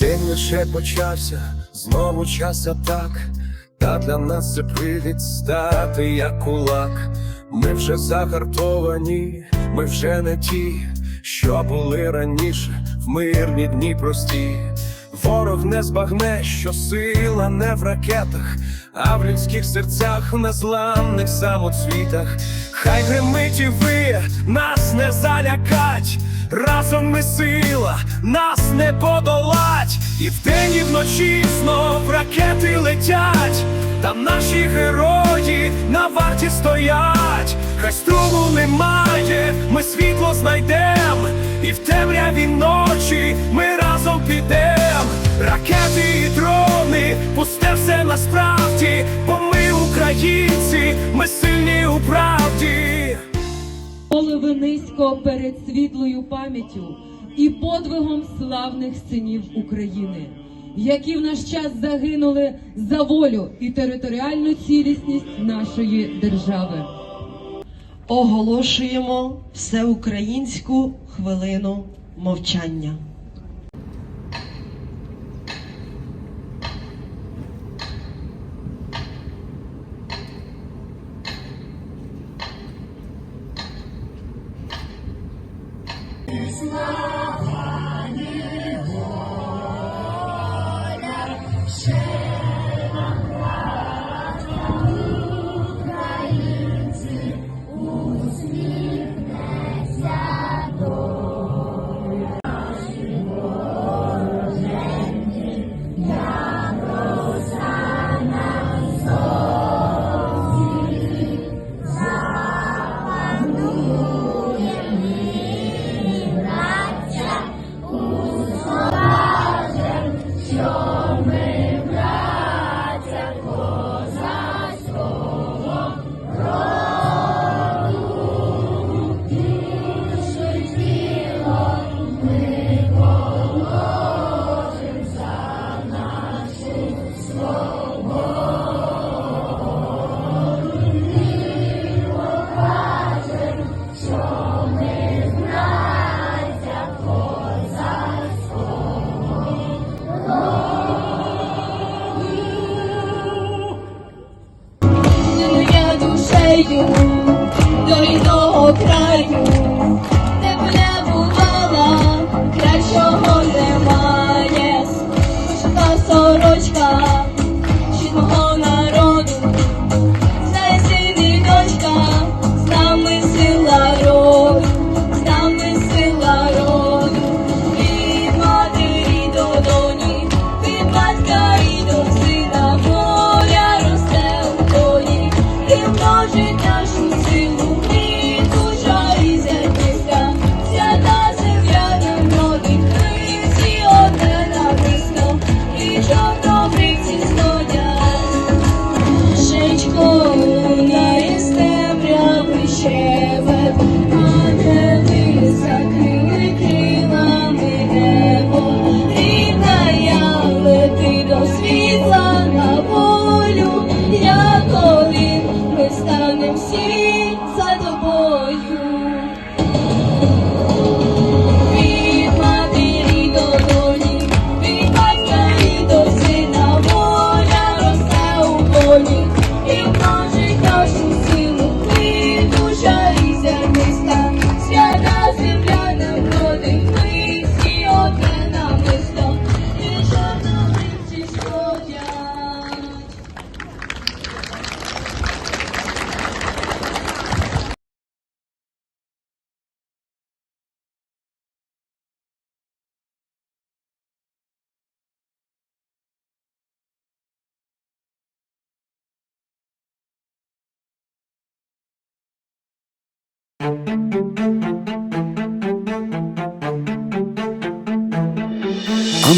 День лише почався, знову час атак, та для нас це привід стати як кулак. Ми вже загартовані, ми вже не ті, що були раніше в мирні дні прості. Ворог не збагне, що сила не в ракетах, а в людських серцях, в незламних самоцвітах. Хай гримить і виє, нас не залякать, разом ми сила, нас не подолать, і вдень, і вночі знов ракети летять, там наші герої на варті стоять, хай струму немає, ми світло знайдем, і в темряві ночі ми разом підем. Ракети і дрони, пусте все насправді, Голови низько перед світлою пам'яттю і подвигом славних синів України, які в наш час загинули за волю і територіальну цілісність нашої держави. Оголошуємо всеукраїнську хвилину мовчання. Oprah.